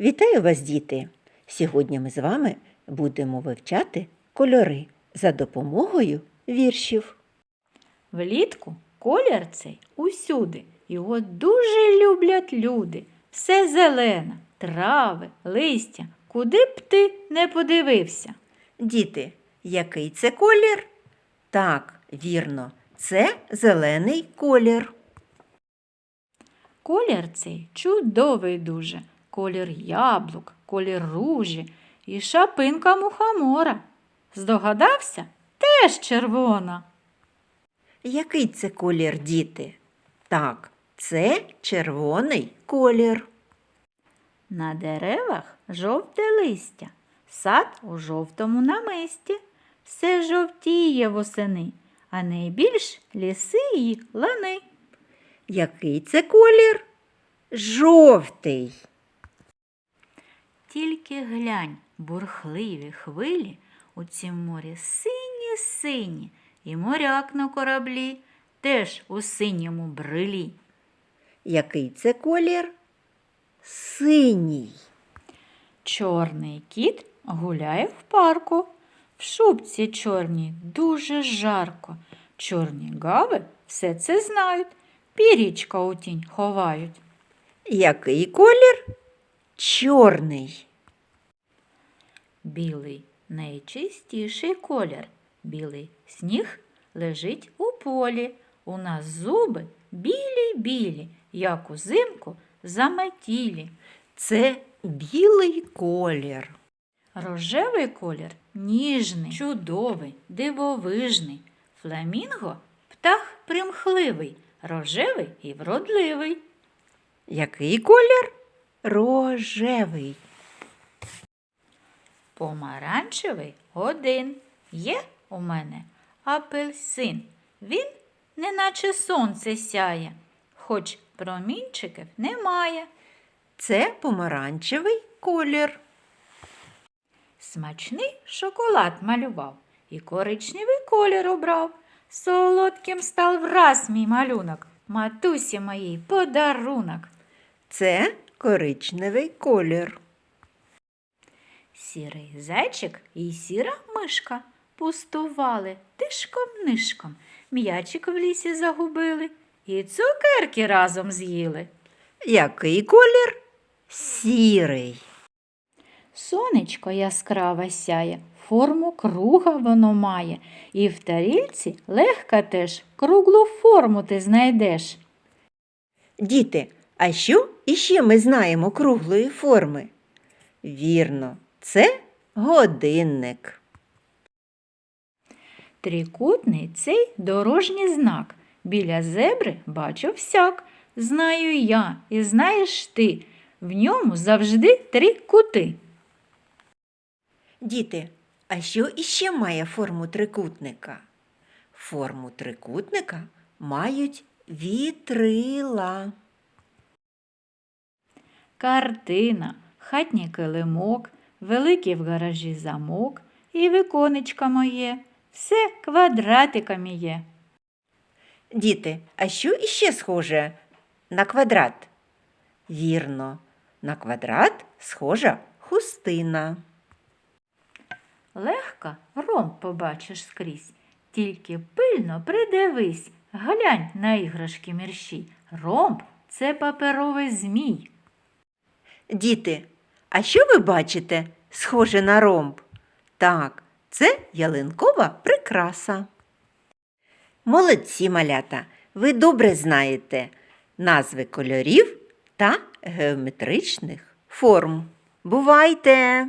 Вітаю вас, діти! Сьогодні ми з вами будемо вивчати кольори за допомогою віршів. Влітку колір цей усюди. Його дуже люблять люди. Все зелене, трави, листя, куди б ти не подивився. Діти, який це колір? Так, вірно, це зелений колір. Колір цей чудовий дуже. Колір яблук, колір ружі і шапинка мухомора. Здогадався? Теж червона. Який це колір, діти? Так, це червоний колір. На деревах жовте листя, сад у жовтому намисті. Все жовтіє восени, а найбільш ліси й лани. Який це колір? Жовтий. Тільки глянь, бурхливі хвилі у цім морі сині-сині, і моряк на кораблі теж у синьому брилі. Який це колір? Синій. Чорний кіт гуляє в парку. В шубці чорній дуже жарко. Чорні гави все це знають, пірічка у тінь ховають. Який колір? Чорний. Білий найчистіший колір. Білий сніг лежить у полі. У нас зуби білі-білі, як узимку заметілі. Це білий колір. Рожевий колір ніжний, чудовий, дивовижний. Фламінго птах примхливий, рожевий і вродливий. Який колір? Рожевий. Помаранчевий один. Є у мене апельсин. Він неначе сонце сяє, хоч промінчиків немає. Це помаранчевий колір. Смачний шоколад малював і коричневий колір обрав. Солодким став враз мій малюнок, матусі моїй подарунок. Це коричневий колір. Сірий зайчик і сіра мишка пустували тишком-нишком, м'ячик в лісі загубили і цукерки разом з'їли. Який колір? Сірий. Сонечко яскраво сяє, форму круга воно має, і в тарільці легка теж круглу форму ти знайдеш. Діти, а що іще ми знаємо круглої форми? Вірно, це годинник. Трикутний цей дорожній знак. Біля зебри бачу всяк. Знаю я і знаєш ти. В ньому завжди три кути. Діти, а що іще має форму трикутника? Форму трикутника мають вітрила. Картина, хатній килимок, великий в гаражі замок і віконечко моє. Все квадратиками є. Діти, а що іще схоже на квадрат? Вірно, на квадрат схожа хустина. Легко ромб побачиш скрізь. Тільки пильно придивись, глянь на іграшки мірші. Ромб це паперовий змій. Діти, а що ви бачите схоже на ромб? Так, це ялинкова прикраса. Молодці малята, ви добре знаєте назви кольорів та геометричних форм. Бувайте!